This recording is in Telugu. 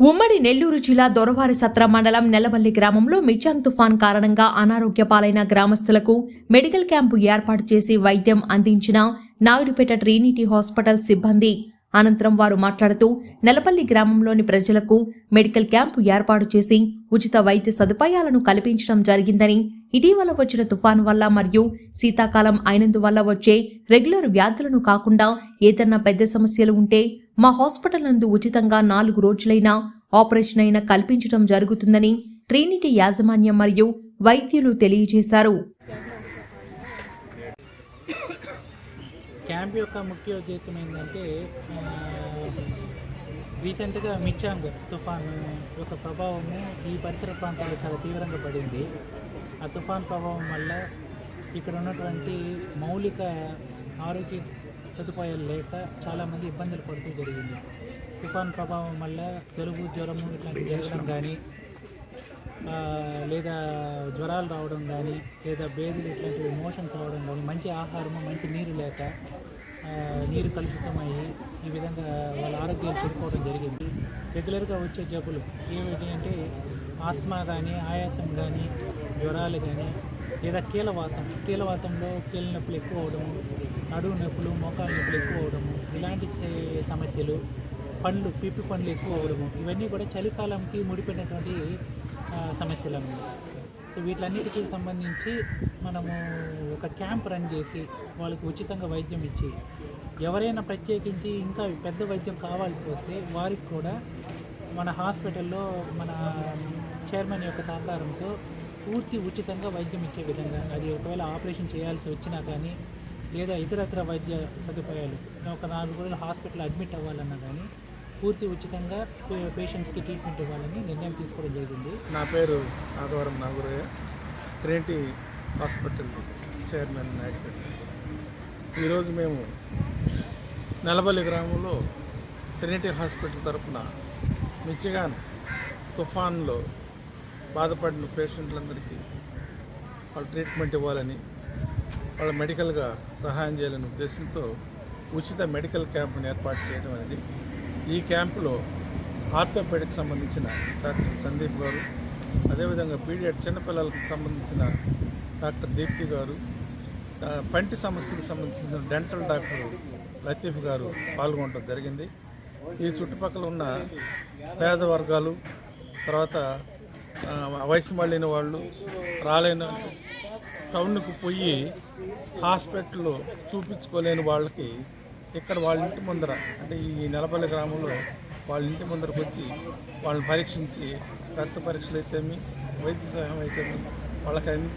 ఉమ్మడి నెల్లూరు జిల్లా దొరవారి సత్ర మండలం నెలవల్లి గ్రామంలో మిచాన్ తుఫాన్ కారణంగా అనారోగ్య పాలైన గ్రామస్తులకు మెడికల్ క్యాంపు ఏర్పాటు చేసి వైద్యం అందించిన నాయుడుపేట ట్రీనిటీ హాస్పిటల్ సిబ్బంది. అనంతరం వారు మాట్లాడుతూ నెలపల్లి గ్రామంలోని ప్రజలకు మెడికల్ క్యాంపు ఏర్పాటు చేసి ఉచిత వైద్య సదుపాయాలను కల్పించడం జరిగిందని ఇటీవల వచ్చిన తుఫాను వల్ల మరియు శీతాకాలం అయినందువల్ల వచ్చే రెగ్యులర్ వ్యాధులను కాకుండా ఏదన్నా పెద్ద సమస్యలు ఉంటే మా హాస్పిటల్ నందు ఉచితంగా నాలుగు రోజులైనా ఆపరేషన్ అయినా కల్పించడం జరుగుతుందని ట్రినిటీ యాజమాన్యం మరియు వైద్యులు తెలియజేశారు. క్యాంప్ యొక్క ముఖ్య ఉద్దేశం ఏంటంటే రీసెంట్గా మిచ్చాంగ్ తుఫాను యొక్క ప్రభావము ఈ పరిసర ప్రాంతాల్లో చాలా తీవ్రంగా పడింది. ఆ తుఫాన్ ప్రభావం వల్ల ఇక్కడ ఉన్నటువంటి మౌలిక ఆరోగ్య సదుపాయాలు లేక చాలామంది ఇబ్బందులు పడుతూ జరిగింది. తుఫాన్ ప్రభావం వల్ల జలుబు జ్వరము ఇట్లాంటివి జరగడం కానీ లేదా జ్వరాలు రావడం కానీ లేదా బేదులు ఇట్లాంటివి మోషన్స్ రావడం కానీ మంచి ఆహారము మంచి నీరు లేక నీరు కలుషితమయ్యి ఈ విధంగా వాళ్ళ ఆరోగ్యాలు చెడిపోవడం జరిగింది. రెగ్యులర్గా వచ్చే జబ్బులు ఏమిటి అంటే ఆస్మా కానీ ఆయాసం కానీ జ్వరాలు కానీ లేదా కీలవాతం కీలవాతంలో కీళ్ళ నొప్పులు ఎక్కువ అవడము నడువు నొప్పులు మోకాలు నొప్పులు ఎక్కువ అవడము ఇలాంటి సమస్యలు పండ్లు పిప్పి పండ్లు ఎక్కువ అవడము ఇవన్నీ కూడా చలికాలంకి ముడిపడినటువంటి సమస్యలు అన్నమాట. వీటిలన్నిటికీ సంబంధించి మనము ఒక క్యాంప్ రన్ చేసి వాళ్ళకి ఉచితంగా వైద్యం ఇచ్చి ఎవరైనా ప్రత్యేకించి ఇంకా పెద్ద వైద్యం కావాల్సి వస్తే వారికి కూడా మన హాస్పిటల్లో మన చైర్మన్ యొక్క సహకారంతో పూర్తి ఉచితంగా వైద్యం ఇచ్చే విధంగా అది ఒకవేళ ఆపరేషన్ చేయాల్సి వచ్చినా కానీ లేదా ఇతరత్ర వైద్య సదుపాయాలు ఒక నాలుగు రోజులు హాస్పిటల్ అడ్మిట్ అవ్వాలన్నా కానీ పూర్తి ఉచితంగా పేషెంట్స్కి ట్రీట్మెంట్ ఇవ్వాలని నిర్ణయం తీసుకోవడం జరిగింది. నా పేరు ఆదివారం నాగురయ్య. ట్రినిటీ హాస్పిటల్ చైర్మన్ నాయకుడు. ఈరోజు మేము నలబల్లి గ్రామంలో ట్రినిటీ హాస్పిటల్ తరపున మిచిగాన్ తుఫాన్లో బాధపడిన పేషెంట్లందరికీ వాళ్ళ ట్రీట్మెంట్ ఇవ్వాలని వాళ్ళ మెడికల్గా సహాయం చేయాలనే ఉద్దేశంతో ఉచిత మెడికల్ క్యాంప్ను ఏర్పాటు చేయడం అనేది ఈ క్యాంపులో ఆర్థోపెడిక్ సంబంధించిన డాక్టర్ సందీప్ గారు అదేవిధంగా పీడియట్ చిన్నపిల్లలకు సంబంధించిన డాక్టర్ దీప్తి గారు పంటి సమస్యకు సంబంధించిన డెంటల్ డాక్టర్ లతీఫ్ గారు పాల్గొనడం జరిగింది. ఈ చుట్టుపక్కల ఉన్న పేద వర్గాలు తర్వాత వయసు మళ్ళిన వాళ్ళు రాలేని టౌన్కు పోయి హాస్పిటల్లో చూపించుకోలేని వాళ్ళకి ఇక్కడ వాళ్ళ ఇంటి ముందర అంటే ఈ నెలపల్లి గ్రామంలో వాళ్ళ ఇంటి ముందరకు వచ్చి వాళ్ళని పరీక్షించి రక్త పరీక్షలు అయితేమి వైద్య సహాయం అయితేమి వాళ్ళకి